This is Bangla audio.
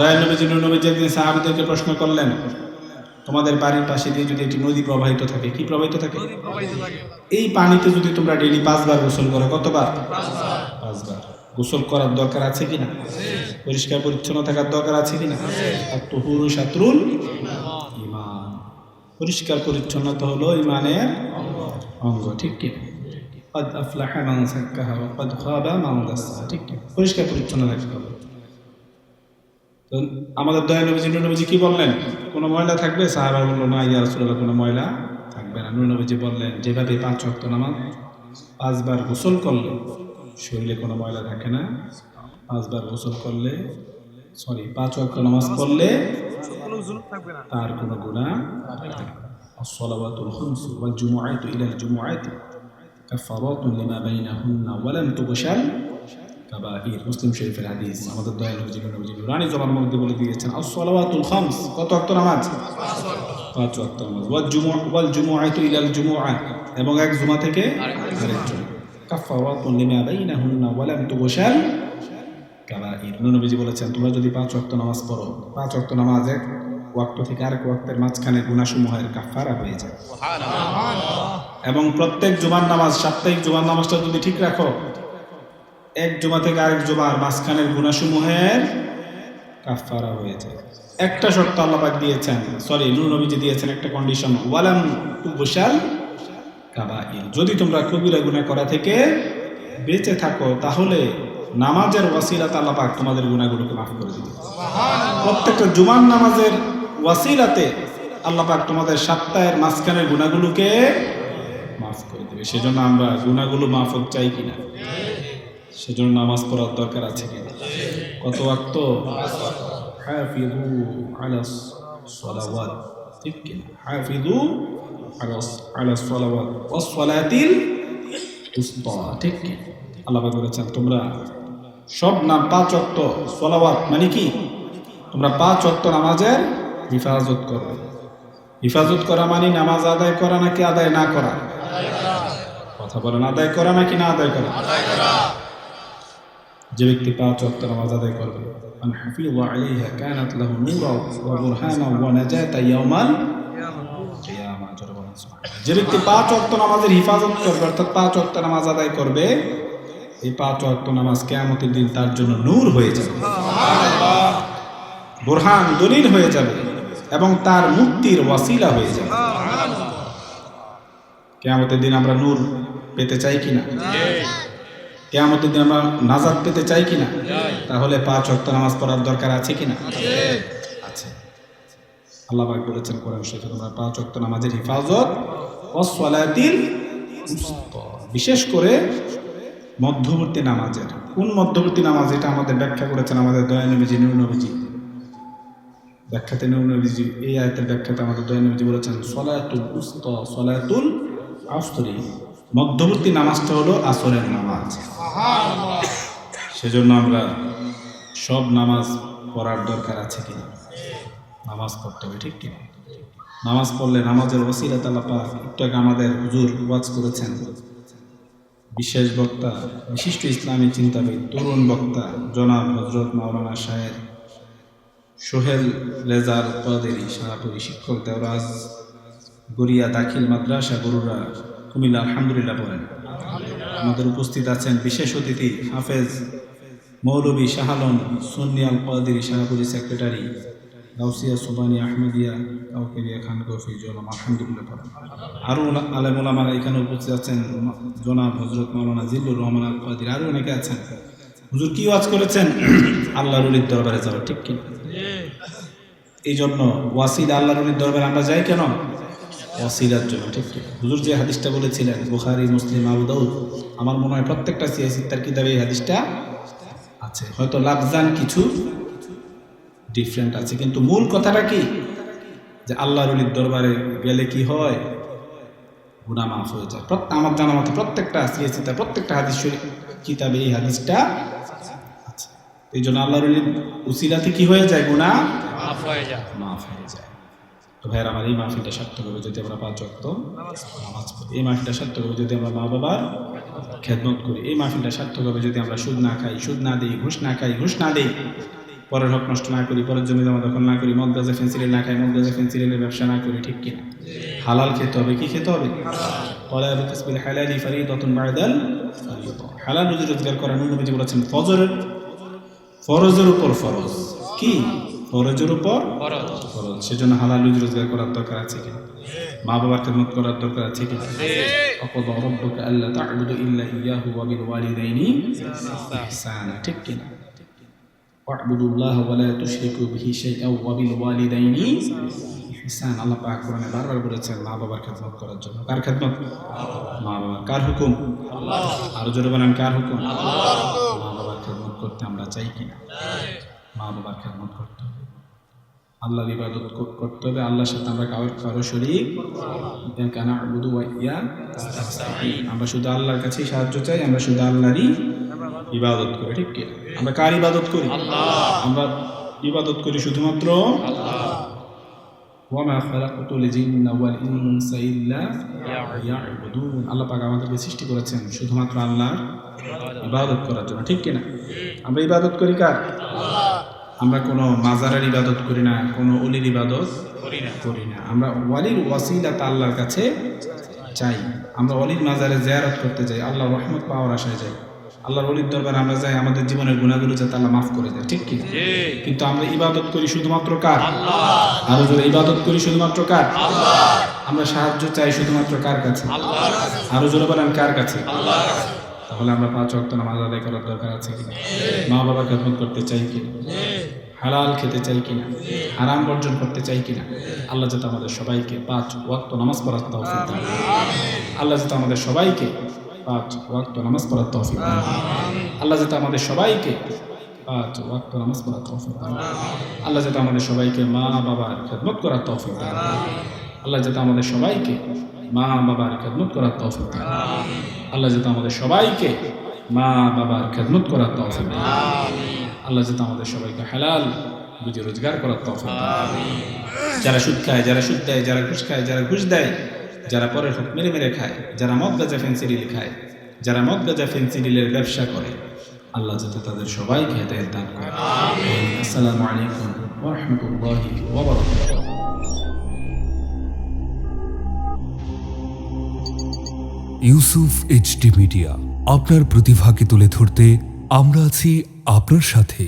দয়াল নবীজি নবীজি সাহাবিদেরকে প্রশ্ন করলেন তোমাদের বাড়ির পাশে দিয়ে যদি একটি নদী প্রবাহিত থাকে কি প্রবাহিত থাকে? এই পানিতে যদি তোমরা ডেলি পাঁচবার গোসল করো কতবার? পাঁচবার। গোসল করার দরকার আছে কিনা? পরিষ্কার পরিচ্ছন্ন থাকার দরকার আছে কিনা? আর তহুরু শাত্রুল ইমান। পরিষ্কার পরিচ্ছন্নতা হলো ইমানের অঙ্গ ঠিক কি? ঠিক পরিষ্কার পরিচ্ছন্ন থাকতে হবে। আমাদের দয়া নবীজি নূর নবীজি কি বললেন কোনো ময়লা থাকবে সাহাবা বললো না ইয়া রাসূলুল্লাহ কোনো ময়লা থাকবে না নূর নবীজি বললেন যেভাবে পাঁচ ওয়াক্ত নামাজ পাঁচবার গোসল করলে শরীরে কোনো ময়লা থাকে না পাঁচবার গোসল করলে সরি পাঁচ ওয়াক্ত নামাজ পড়লে তার কোনো গুণা الصلوات الخمس والجمعات إلى الجمعات كفارات لما بينهن ولم تغشل কাবাইর মুসলিম শরীফের হাদিস। আমাদের দয়াল জীবন রানী জবান মধ্যে বলে দিয়েছেন আসসালাওয়াতুল খামস কত ওয়াক্ত নামাজ? পাঁচ ওয়াক্ত নামাজ। ওয়াল জুমুআ ওয়াল জুমুআতু ইলাল জুমুআ এবং এক জুমা থেকে আরেক জুমা। কাফারাতুন লিমা বাইনাহুন্না ওয়া লাম তুগশাল কাবাইর নবীজি বলেছেন তোমরা যদি পাঁচ ওয়াক্ত নামাজ পড়ো পাঁচ ওয়াক্ত নামাজ এক ওয়াক্ত থেকে আরেক ওয়াক্তের মাঝখানে গুনাহসমূহের কাফারা হয়ে যায়। এবং প্রত্যেক জুমার নামাজ সাপ্তাহিক জুমার নামাজটা যদি ঠিক রাখো এক জমা থেকে আরেক জমার মাঝখানের গুণাসমূহের কাফারা হয়ে যায়। একটা শর্ত আল্লাপাক দিয়েছেন সরি নূর নবীজি দিয়েছেন একটা কন্ডিশন ওয়ালাম তুবশাল কাবাইর। যদি তোমরা কবিরা গুনাহ করা থেকে বেঁচে থাকো তাহলে নামাজের ওয়াসিলাতে আল্লাপাক তোমাদের গুণাগুলোকে মাফ করে দিবে। প্রত্যেকটা জুমার নামাজের ওয়াসিলাতে আল্লাপাক তোমাদের সপ্তাহের মাঝখানের গুণাগুলোকে মাফ করে দেবে। সেজন্য আমরা গুণাগুলো মাফ চাই কিনা। সেজন্য নামাজ পড়ার দরকার আছে কিনা কত ওয়াক্ত? হাফিজু আলা সালাওয়াত ঠিক কিনা হাফিজু আলা আলা সালাওয়াত ওয়াস সালাতিল উস্তা। ঠিক কি? আল্লাহ বলেছেন, তোমরা সব নাম পাঁচ ওয়াক্ত সালাওয়াত মানে কি? তোমরা পাঁচ ওয়াক্ত নামাজের হিফাজত করো। হিফাজত করা মানে নামাজ আদায় করা নাকি আদায় না করা? কথা বলেন, আদায় করা নাকি না আদায় করা? যে ব্যক্তি পাঁচ ওয়াক্ত নামাজ আদায় করবে। মান হাফিযা আলাইহা কানাত লাহু নূরা ওয়া বুরহানা ওয়া নাজাতা ইয়াওমাল কিয়ামা। জোরে বলেন যে ব্যক্তি পাঁচ ওয়াক্ত নামাজের হিফাজত করবে অর্থাৎ পাঁচ ওয়াক্ত নামাজ আদায় করবে এই পাঁচ ওয়াক্ত নামাজ কিয়ামতের দিন তার জন্য নূর হয়ে যাবে। বুরহান দলিল হয়ে যাবে এবং তার মুক্তির ওয়াসিলা হয়ে যাবে। কিয়ামতের দিন আমরা নূর পেতে চাই কিনা? কেয়ামতের দিন আমরা নাজাদ পেতে চাই কিনা? তাহলে পাঁচ ওয়াক্ত নামাজ পড়ার দরকার আছে কিনা? আছে। আল্লাহ পাক বলেছেন কোরআন শরীফে তোমরা পাঁচ ওয়াক্ত নামাজের হিফাজত। বিশেষ করে মধ্যবর্তী নামাজের। কোন মধ্যবর্তী নামাজ? এটা আমাদের ব্যাখ্যা করেছেন আমাদের দয়া নবীজি ব্যাখ্যাতে নূর নবীজি এই আয়তের ব্যাখ্যাতে আমাদের দয়া নবীজি বলেছেন সলাতুল উস্ত সলাতুল আসরি মধ্যবর্তী নামাজটা হলো আসরের নামাজ। সেজন্য আমরা সব নামাজ পড়ার দরকার আছে কিনা? নামাজ পড়তে হবে, ঠিক কিনা? নামাজ পড়লে নামাজের ওসিলা তালাপা একটু আমাদের হুজুর ওয়াজ করেছেন। বিশেষ বক্তা, বিশিষ্ট ইসলামী চিন্তাবিদ, তরুণ বক্তা, জনাব হজরত মাওলানা সাহেব সোহেল লেজার কাদেরি সভাপতি শিক্ষক দেওরাজ, গড়িয়া দাখিল মাদ্রাসা গরুরা কুমিল্লা আলহামদুলিল্লাহ বলেন। আমাদের উপস্থিত আছেন বিশেষ অতিথি হাফেজ মৌলবী শাহালম সুনিয়াল কাদেরি সভাপতি সেক্রেটারি গাউসিয়া সুবানি আহমেদিয়া কাউকেরিয়া খান গফি জনাম আলহামদুলিল্লাহ বলেন। আরও আলেম ওলামারা এখানে উপস্থিত আছেন জনাব হজরত মৌলানা জিল্লুর রহমান আল কাদির আরও অনেকে আছেন। হুজুর কি ওয়াজ করেছেন? আল্লাহ রুলির দরবারে যাওয়া ঠিক কি এই জন্য ওয়াসিদ আল্লাহ রুলির দরবারে আমরা যাই কেন? ওয়াসিলার জন্য ঠিক হুজুর যে হাদিসটা বলেছিলেন বুখারি মুসলিম আবু দাউদ আমার মনে হয় প্রত্যেকটা সিয়াসি তার কিতাবে এই হাদিসটা আছে। হয়তো লাফজান কিছু ডিফারেন্ট আছে কিন্তু মূল কথাটা কি? যে আল্লাহ রুলির দরবারে গেলে কি হয়? গুণা মাফ হয়ে যায়। প্রত্যেক আমার জানা মতো প্রত্যেকটা সিএসি তার প্রত্যেকটা হাদিস কিতাবে এই হাদিসটা আছে। এই জন্য আল্লাহ রুলির উসিলাতে কি হয়ে যায়? গুণা মাফ হয়ে যায়। মাফ হয়ে যায়। তো ভাইয়ের আমার এই মাহফিলটা সার্থক হবে যদি আমরা পাঁচ অক্ত নামাজ পড়ি। এই মাহফিলটা সার্থক হবে যদি আমরা মা বাবার খেদমত করি। এই মাহফিলটা সার্থক হবে যদি আমরা সুদ না খাই সুদ না দিই ঘুষ না খাই ঘুষ না দিই। পরের হক নষ্ট না করি পরের জমি জমা দখল না করি মদ গাছে ফেন্সিলের না খাই মদ গাছে ফেন্সিলের ব্যবসা না করি ঠিক কিনা হালাল খেতে হবে কি খেতে হবে? হালালি। ফারিদাতুন বাদাল ফারিদা। হালাল রুজি রোজগার করা নবীজি বলেছেন ফজরের ফরজের উপর ফরজ। কি? ফরজের উপর? ফরজ। সেজন্য হালাল রুজি রোজগার করার দরকার আছে কি? মা বাবার খেদমত করার দরকার আছে কি? অকদ রব্বুকা আল্লা তা'বুদু ইল্লা ইয়াহু ওয়া বিল ওয়ালিদাইনি ইহসানা। ঠিক কি না? ওয়া'বুদু আল্লাহ ওয়া লা তুশরিকু বিহি শাইআন ওয়া বিল ওয়ালিদাইনি ইহসান। আল্লাহ পাক কোরআনে বারবার বলেছেন মা বাবার খেদমত করার জন্য। কার খেদমত? মা বাবার কার হুকুম? আল্লাহ আর জোরে বলেন কার হুকুম? মা বাবার খেদমত করতে আমরা চাই কিনা মা বাবার খেদমত করতে হবে। আল্লাহর ইবাদত করতে হবে। আল্লাহর সাথে আমরা কারও কারও কানা? ইয়া আমরা শুধু আল্লাহর কাছেই সাহায্য চাই আমরা শুধু আল্লাহরই ইবাদত করি। ঠিক কি? আমরা কার ইবাদত করি? আমরা ইবাদত করি শুধুমাত্র আল্লাহ। পাক আমাদেরকে সৃষ্টি করেছেন শুধুমাত্র আল্লাহর ইবাদত করার জন্য। ঠিক কিনা আমরা ইবাদত করি কার? আমরা কোনো মাজারের ইবাদত করি না কোনো অলির ইবাদত করি না। করি না। আমরা ওয়ালির ওয়াসিলা তা আল্লাহর কাছে চাই। আমরা অলির মাজারে জেয়ারত করতে যাই আল্লাহ রহমত পাওয়ার আশায় যাই। আল্লাহর অলির দরবারে আমরা যাই আমাদের জীবনের গুণাগুলো যাতে আল্লাহ মাফ করে দেয় ঠিক কি? কিন্তু আমরা ইবাদত করি শুধুমাত্র কার? আরও জোরে ইবাদত করি শুধুমাত্র কার? আমরা সাহায্য চাই শুধুমাত্র কার কাছে? আরও জোরে বলেন কার কাছে? তাহলে আমরা পাঁচ ওয়াক্ত নামাজ আদায় করার দরকার আছে কিনা? মা বাবার খেদমত করতে চাই কিনা? হালাল খেতে চাই কিনা? হারাম বর্জন করতে চাই কিনা? আল্লাহ যাতে আমাদের সবাইকে পাঁচ ওয়াক্ত নামাজ পড়ার তৌফিক দান আল্লাহ যাতে আমাদের সবাইকে পাঁচ ওয়াক্ত নামাজ পড়ার তৌফিক দান আল্লাহ যাতে আমাদের সবাইকে পাঁচ ওয়াক্ত নামাজ পড়ার তৌফিক দান আল্লাহ যাতে আমাদের সবাইকে মা বাবার খেদমত করার তৌফিক দান। আল্লাহ যাতে আমাদের সবাইকে মা বাবার খেদমত করার তৌফিক দান আল্লাহ যাতে আমাদের সবাইকে মা বাবার খেদমত করার তৌফিক দান। আল্লাহ যাতে আমাদের সবাইকে হালাল বুঝে রোজগার করার করেন। যারা সুদ খায়, যারা সুদ দেয়, যারা ঘুষ খায়, যারা ঘুষ দেয়, যারা পরের হক মেরে মেরে খায়, যারা মদ গাজা ফেন্সিডিল খায়, যারা মদ গাজা ফেন্সিডিলের ব্যবসা করে, আল্লাহ যাতে তাদের সবাইকে হেদায়ত দান করে। আসসালামু আলাইকুম ওয়া রাহমাতুল্লাহি ওয়া বারাকাতুহু ইউসুফ এইচডি মিডিয়া, আপনার প্রতিভাকে তুলে ধরতে আমরা আছি আপনার সাথে